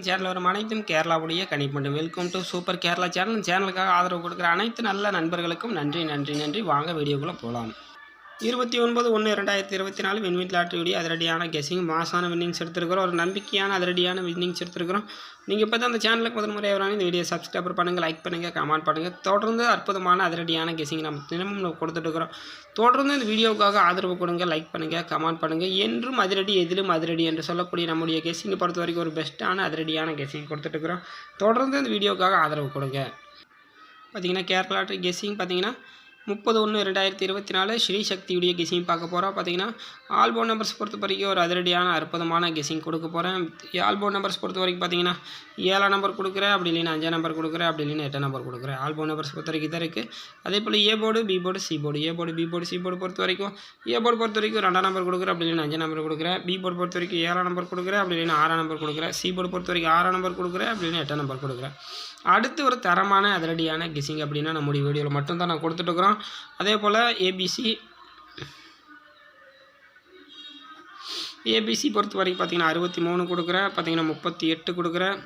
Channel வரும் அனைத்தும் கேரளாவுடைய கணிப்பண்டு welcome to super Kerala channel சேனலுக்காக ஆதரவு கொடுக்குற அனைத்து நல்ல நண்பர்களுக்கும் நன்றி நன்றி நன்றி. வாங்க வீடியோக்குள்ளே போகலாம் இருபத்தி ஒன்பது ஒன்று ரெண்டாயிரத்தி இருபத்தி நாலு வின்வின் லாட்ரியுடைய அதிரடியான கெஸிங் மாசான வின்னிங்ஸ் எடுத்துருக்கிறோம். ஒரு நம்பிக்கையான அதிரடியான வின்னிங்ஸ் எடுத்துருக்கிறோம். நீங்கள் இப்போ தான் அந்த சேனலுக்கு முதல் முறையாக வராங்க இந்த வீடியோ சப்ஸ்கிரைபர் பண்ணுங்கள் லைக் பண்ணுங்கள் கமெண்ட் பண்ணுங்கள் தொடர்ந்து அற்புதமான அதிரடியான கெஸிங் நம்ம தினமும் நம்ம கொடுத்துட்ருக்குறோம் தொடர்ந்து இந்த வீடியோவுக்காக ஆதரவு கொடுங்க லைக் பண்ணுங்கள் கமெண்ட் பண்ணுங்கள் என்றும் அதிரடி எதிலும் அதிரடி என்று சொல்லக்கூடிய நம்முடைய கெஸிங்கை பொறுத்த வரைக்கும் ஒரு பெஸ்ட்டான அதிரடியான கெஸிங் கொடுத்துட்ருக்குறோம் தொடர்ந்து இந்த வீடியோவுக்காக ஆதரவு கொடுங்க. பார்த்தீங்கன்னா கேரளா கெஸிங் கெஸ்ஸிங் பார்த்தீங்கன்னா முப்பது ஒன்று ரெண்டாயிரத்தி இருபத்தி நாலு ஸ்ரீ சக்தியுடைய கெஸிங் பார்க்க போகிறோம் பார்த்தீங்கன்னா ஆல்போ நம்பர்ஸ் பொறுத்த வரைக்கும் ஒரு அதிரடியான அற்புதமான கெஸிங் கொடுக்க போகிறேன் ஆல்போ நம்பர்ஸ் பொறுத்த வரைக்கும் பார்த்தீங்கன்னா ஏழாம் நம்பர் கொடுக்குறேன் அப்படி இல்லைன்னா அஞ்சாம் நம்பர் கொடுக்குறேன் அப்படி இல்லைன்னா எட்டாம் நம்பர் கொடுக்குறேன். ஆல்போ நம்பர்ஸ் பொறுத்த வரைக்கும் இதான் இருக்குது அதே போல் A board B board C board A board B board C board பொறுத்த வரைக்கும் ஏ போர்டு பொறுத்த வரைக்கும் ரெண்டாம் நம்பர் கொடுக்குறேன் அப்படி இல்லைன்னா அஞ்சாம் நம்பர் கொடுக்குறேன். பி போர்டு பொறுத்த வரைக்கும் ஏழாம் நம்பர் கொடுக்குறேன் அப்படி இல்லைன்னா ஆறாம் நம்பர் கொடுக்குறேன். சி போர்டு பொறுத்த வரைக்கும் ஆறாம் நம்பர் கொடுக்குறேன் அப்படி இல்லைன்னா எட்டாம் நம்பர் கொடுக்குறேன். அடுத்து ஒரு தரமான அதிரடியான கெஸிங் அப்படின்னா நம்முடைய வீடியோவில் மட்டும்தான் நான் பார்க்கலாம் அதே போல் ஏபிசி ஏபிசி பொறுத்த வரைக்கும் பார்த்தீங்கன்னா அறுபத்தி மூணு கொடுக்குறேன். பார்த்திங்கன்னா முப்பத்தி எட்டு கொடுக்குறேன்.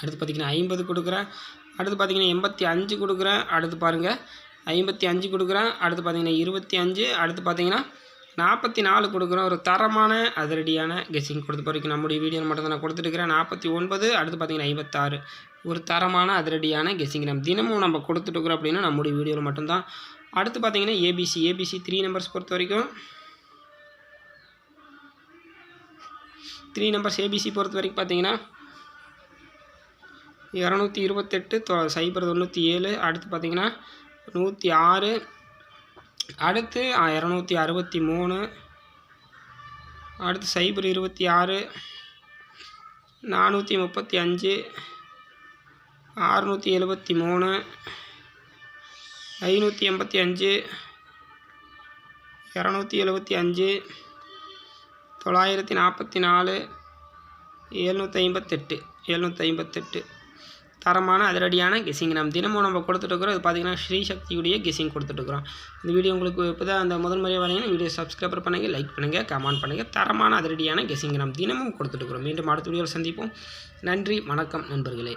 அடுத்து பார்த்தீங்கன்னா ஐம்பது கொடுக்குறேன். அடுத்து பார்த்தீங்கன்னா எண்பத்தி அஞ்சு கொடுக்குறேன். அடுத்து பாருங்கள் ஐம்பத்தி அஞ்சு கொடுக்குறேன். அடுத்து பார்த்தீங்கன்னா இருபத்தி அஞ்சு. அடுத்து பார்த்தீங்கன்னா நாற்பத்தி நாலு கொடுக்குறோம் ஒரு தரமான அதிரடியான கெஸிங் கொடுத்து வரைக்கும் நம்முடைய வீடியோ மட்டும் தான் நான் கொடுத்துருக்கிறேன் நாற்பத்தி ஒன்பது அடுத்து பார்த்தீங்கன்னா ஐம்பத்தாறு. ஒரு தரமான அதிரடியான கெஸிங் ரேம் தினமும் நம்ம கொடுத்துட்டுருக்குறோம் அப்படின்னா நம்முடைய வீடியோவில் மட்டும்தான். அடுத்து பார்த்தீங்கன்னா ஏபிசி ஏபிசி த்ரீ நம்பர்ஸ் பொறுத்த வரைக்கும். த்ரீ நம்பர்ஸ் ஏபிசி பொறுத்த வரைக்கும் பார்த்தீங்கன்னா இரநூத்தி இருபத்தெட்டு தொ சைபர் தொண்ணூற்றி ஏழு அடுத்து பார்த்தீங்கன்னா நூற்றி ஆறு அடுத்து இரநூத்தி அறுபத்தி மூணு அடுத்து சைபர் இருபத்தி ஆறு நானூற்றி முப்பத்தி அஞ்சு அறுநூற்றி எழுபத்தி மூணு ஐநூற்றி எண்பத்தி அஞ்சு இரநூத்தி எழுபத்தி அஞ்சு தொள்ளாயிரத்தி நாற்பத்தி நாலு எழுநூற்றி ஐம்பத்தெட்டு எழுநூற்றி ஐம்பத்தெட்டு. தரமான அதிரடியான கெஸிங் நம்ம தினமும் நம்ம கொடுத்துட்ருக்குறோம் இது பார்த்திங்கன்னா ஸ்ரீ சக்தியுடைய கெஸிங் கொடுத்துட்ருக்குறோம் இந்த வீடியோ உங்களுக்கு இப்போ தான் அந்த முதல் முறையாக வரீங்கன்னா வீடியோ சப்ஸ்கிரைபர் பண்ணுங்கள் லைக் பண்ணுங்கள் கமெண்ட் பண்ணுங்கள் தரமான அதிரடியான கெஸிங் நம்ம தினமும் கொடுத்துட்ருக்குறோம் மீண்டும் அடுத்த வீடியோவில் சந்திப்போம். நன்றி வணக்கம் நண்பர்களே.